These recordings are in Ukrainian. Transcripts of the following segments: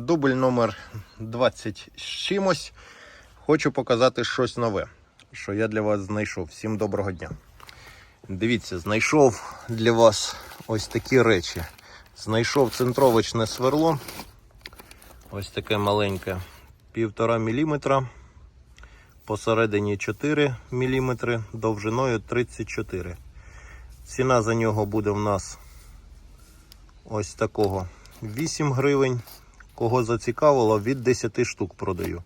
дубль номер 20 з чимось. Хочу показати щось нове, що я для вас знайшов. Всім доброго дня. Дивіться, знайшов для вас ось такі речі. Знайшов центровочне сверло. Ось таке маленьке, 1,5 мм. Посередині 4 мм, довжиною 34 Ціна за нього буде в нас ось такого 8 гривень. Кого зацікавило, від 10 штук продаю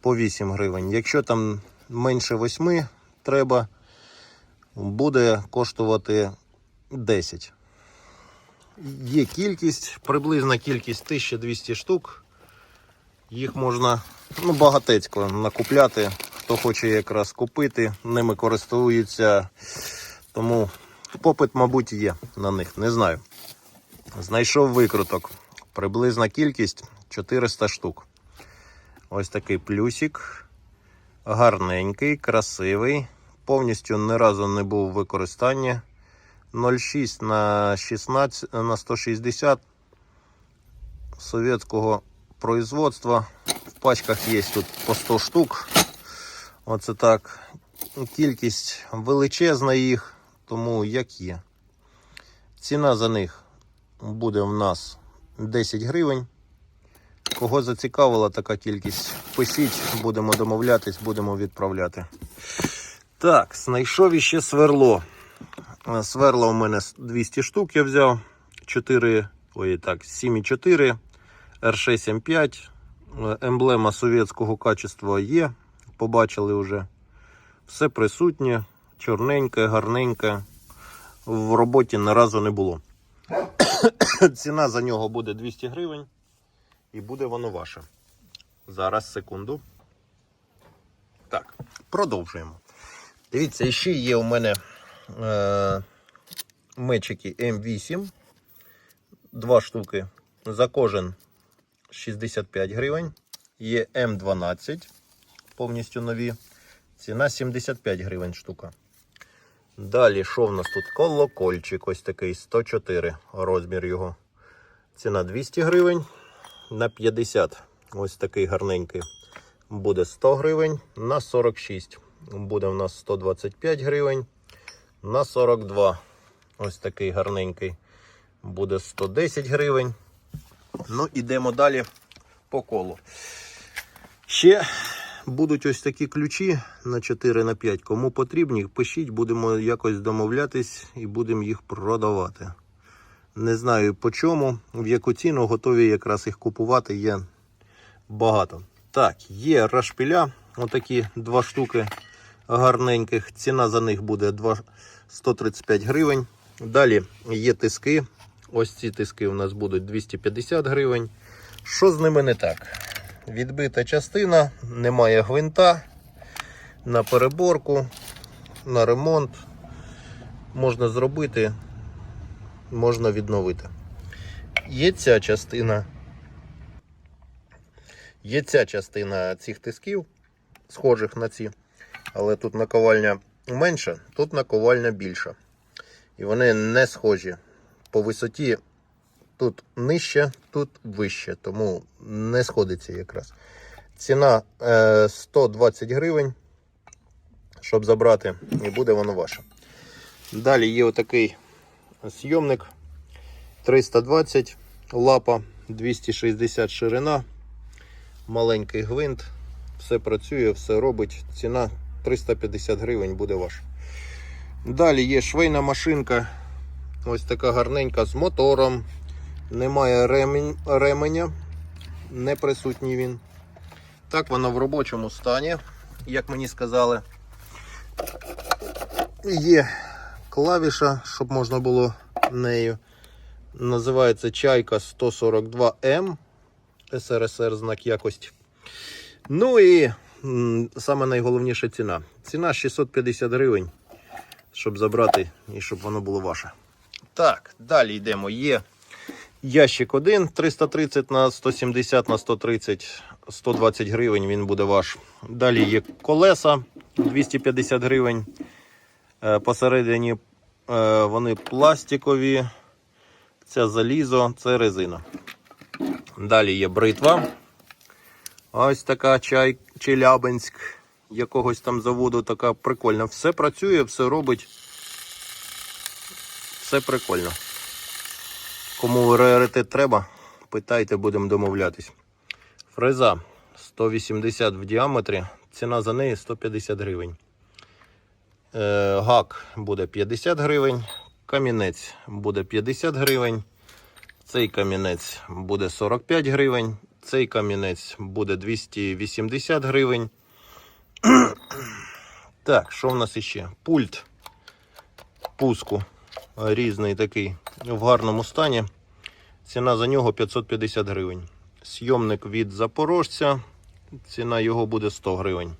по 8 гривень. Якщо там менше 8 треба, буде коштувати 10. Є кількість, приблизна кількість 1200 штук. Їх можна ну, багатецько накупляти. Хто хоче якраз купити, ними користуються. Тому попит, мабуть, є на них. Не знаю. Знайшов викруток. Приблизна кількість 400 штук. Ось такий плюсик. Гарненький, красивий. Повністю ні разу не був у використанні. 0,6 на 16 на 160 совєтського производства. В пачках є тут по 100 штук. Оце так. Кількість величезна їх, тому як є. Ціна за них буде в нас 10 гривень. Кого зацікавила така кількість, пишіть, будемо домовлятись, будемо відправляти. Так, знайшов іще сверло. Е, Сверла у мене 200 штук я взяв. 4, ой, так, 7,4, R6M5. Е, Емблема совєтського качества є. Побачили вже. Все присутнє, чорненьке, гарненьке. В роботі ні разу не було. Ціна за нього буде 200 гривень. І буде воно ваше. Зараз, секунду. Так, продовжуємо. Дивіться, ще є у мене е, мечики М8. Два штуки. За кожен 65 гривень. Є М12, повністю нові. Ціна 75 гривень штука. Далі, що в нас тут? Колокольчик ось такий 104 розмір його. Ціна 200 гривень. На 50 ось такий гарненький буде 100 гривень. На 46 буде в нас 125 гривень. На 42 ось такий гарненький буде 110 гривень. Ну, ідемо далі по колу. Ще будуть ось такі ключі на 4 на 5. Кому потрібні, пишіть, будемо якось домовлятись і будемо їх продавати. Не знаю по чому, в яку ціну готові якраз їх купувати є багато. Так, є рашпіля, отакі два штуки гарненьких. Ціна за них буде 2 135 гривень. Далі є тиски. Ось ці тиски у нас будуть 250 гривень. Що з ними не так? Відбита частина, немає гвинта на переборку, на ремонт. Можна зробити, можна відновити. Є ця частина. Є ця частина цих тисків, схожих на ці, але тут наковальня менша, тут наковальня більша. І вони не схожі. По висоті тут нижче, тут вище, тому не сходиться якраз. Ціна е, 120 гривень, щоб забрати, і буде воно ваше. Далі є отакий зйомник 320 лапа, 260 ширина, маленький гвинт. Все працює, все робить. Ціна 350 гривень буде ваша. Далі є швейна машинка. Ось така гарненька з мотором. Немає ремень, ременя, не присутній він. Так вона в робочому стані, як мені сказали. Є клавіша, щоб можна було нею. Називається чайка 142М. СРСР знак якості. Ну і саме найголовніша ціна. Ціна 650 гривень, щоб забрати і щоб воно було ваше. Так, далі йдемо. Є ящик 1 330 на 170 на 130, 120 гривень він буде ваш. Далі є колеса 250 гривень. Е, Посередині е, вони пластикові. Це залізо, це резина. Далі є бритва. Ось така чай Челябинськ якогось там заводу, така прикольна. Все працює, все робить. Все прикольно. Кому раритет треба, питайте, будемо домовлятись. Фреза 180 в діаметрі, ціна за неї 150 гривень. Е, гак буде 50 гривень, камінець буде 50 гривень, цей камінець буде 45 гривень, цей камінець буде 280 гривень. Так, що в нас іще? Пульт пуску різний такий в гарному стані. Ціна за нього 550 гривень. Сйомник від запорожця. Ціна його буде 100 гривень.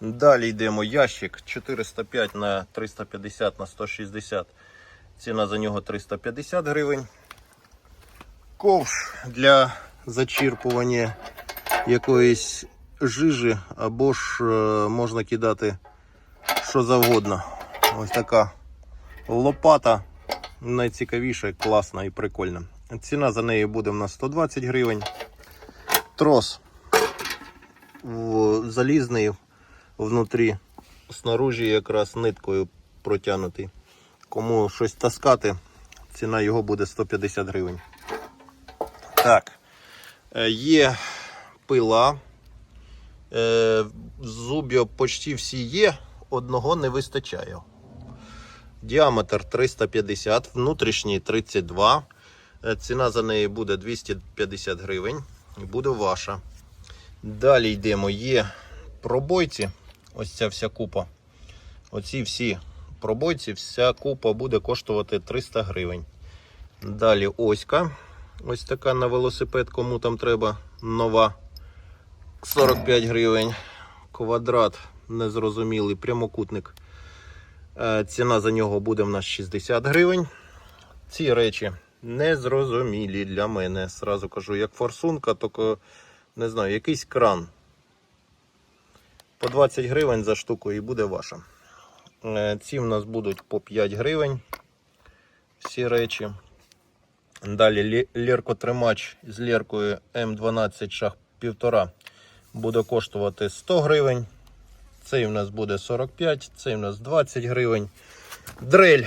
Далі йдемо ящик 405 на 350 на 160. Ціна за нього 350 гривень. Ковш для зачірпування якоїсь жижі або ж е, можна кидати що завгодно. Ось така лопата. Найцікавіша, класна і прикольна. Ціна за неї буде в нас 120 гривень. Трос залізний внутрі, снаружі якраз ниткою протягнутий. Кому щось таскати, ціна його буде 150 гривень. Так, е, є пила. Е, Зуб'я почти всі є, одного не вистачає. Діаметр 350, внутрішній 32. Е, Ціна за неї буде 250 гривень і буде ваша. Далі йдемо. Є пробойці. Ось ця вся купа. Оці всі пробойці, вся купа буде коштувати 300 гривень. Далі оська. Ось така на велосипед, кому там треба нова. 45 гривень. Квадрат незрозумілий, прямокутник. Е, Ціна за нього буде в нас 60 гривень. Ці речі незрозумілі для мене. Сразу кажу, як форсунка, тільки не знаю, якийсь кран. По 20 гривень за штуку і буде ваша. Е, Ці в нас будуть по 5 гривень. Всі речі. Далі лі- ліркотримач з ліркою М12 шаг 1,5 буде коштувати 100 гривень. Цей у нас буде 45, цей у нас 20 гривень. Дрель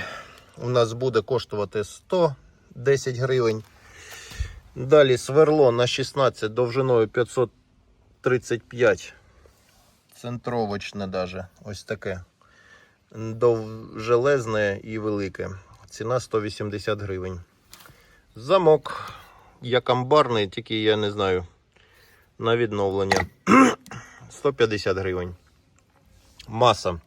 у нас буде коштувати 110 гривень. Далі сверло на 16 довжиною 535. Центровочне даже. Ось таке. Довжелезне і велике. Ціна 180 гривень. Замок. Як амбарний, тільки я не знаю. На відновлення. 150 гривень. Маса.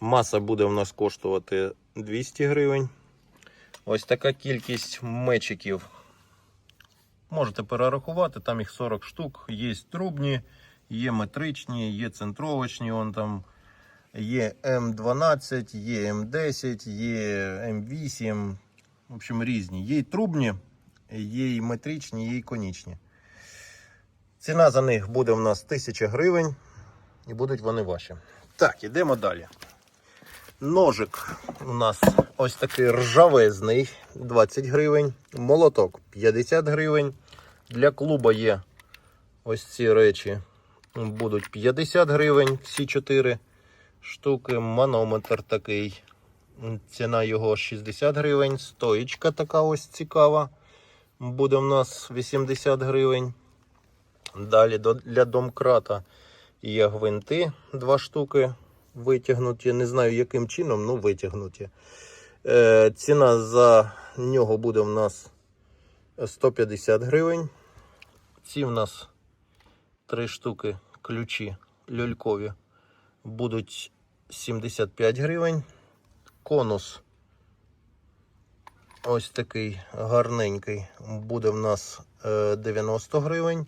Маса буде у нас коштувати 200 гривень. Ось така кількість мечиків. Можете перерахувати, там їх 40 штук. Є трубні, є метричні, є центровочні. Вон там є М12, є М10, є М8. В общем, різні. Є трубні, є й метричні, є й конічні. Ціна за них буде у нас 1000 гривень. І будуть вони ваші. Так, ідемо далі. Ножик у нас ось такий ржавезний 20 гривень. Молоток 50 гривень. Для клуба є ось ці речі. Будуть 50 гривень, всі 4 штуки. Манометр такий. Ціна його 60 гривень. Стоїчка така ось цікава. Буде в нас 80 гривень. Далі для домкрата є гвинти, два штуки витягнуті. Не знаю яким чином, ну витягнуті. Е, ціна за нього буде в нас 150 гривень. Ці в нас три штуки ключі люлькові будуть 75 гривень. Конус ось такий гарненький буде в нас е, 90 гривень.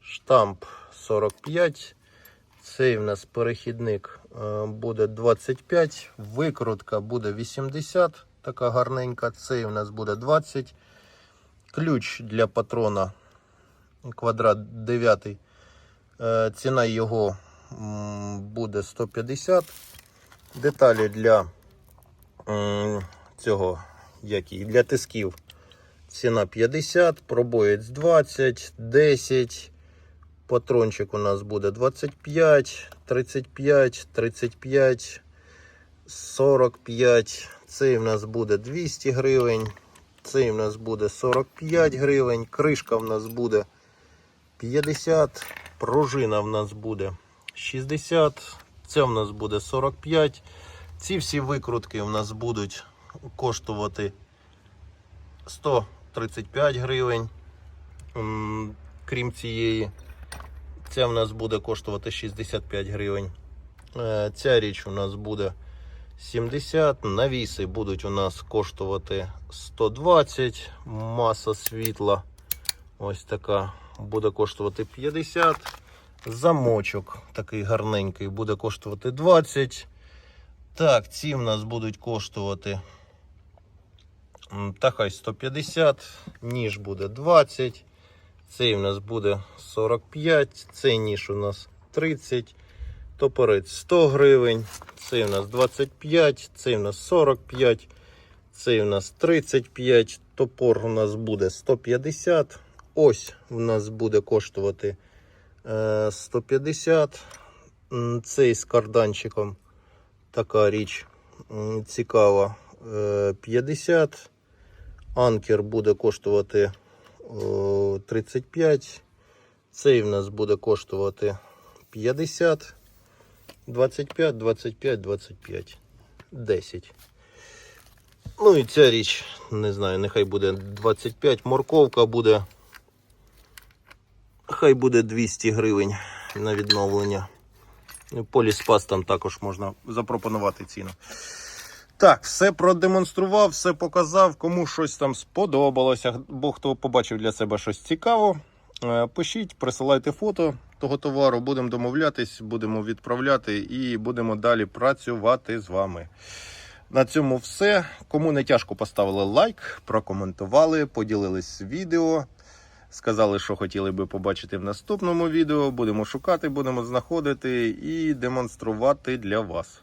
Штамп 45. Цей в нас перехідник е, буде 25. Викрутка буде 80. Така гарненька. Цей в нас буде 20. Ключ для патрона квадрат 9. Е, Ціна його буде 150. Деталі для цього, як її, для тисків. Ціна 50, пробоєць 20, 10. Патрончик у нас буде 25, 35, 35, 45. Цей в нас буде 200 гривень. Цей в нас буде 45 гривень. Кришка в нас буде 50. Пружина в нас буде 60. Це в нас буде 45. Ці всі викрутки в нас будуть коштувати 135 гривень. Крім цієї, ця в нас буде коштувати 65 гривень. Е, Ця річ у нас буде 70. Навіси будуть у нас коштувати 120. Маса світла. Ось така буде коштувати 50. Замочок такий гарненький буде коштувати 20. Так, ці в нас будуть коштувати. Та хай 150, ніж буде 20. Цей у нас буде 45, цей ніж у нас 30, топорець 100 гривень, цей у нас 25, цей у нас 45, цей у нас 35, топор у нас буде 150. Ось у нас буде коштувати е, 150. Цей з карданчиком така річ цікава. е, 50. Анкер буде коштувати 35. Цей в нас буде коштувати 50. 25, 25, 25. 10. Ну і ця річ, не знаю, нехай буде 25. Морковка буде. Хай буде 200 гривень на відновлення. Поліспас там також можна запропонувати ціну. Так, все продемонстрував, все показав. Кому щось там сподобалося, бо хто побачив для себе щось цікаво. е, Пишіть, присилайте фото того товару, будемо домовлятись, будемо відправляти і будемо далі працювати з вами. На цьому все. Кому не тяжко поставили лайк, прокоментували, поділились відео. Сказали, що хотіли би побачити в наступному відео. Будемо шукати, будемо знаходити і демонструвати для вас.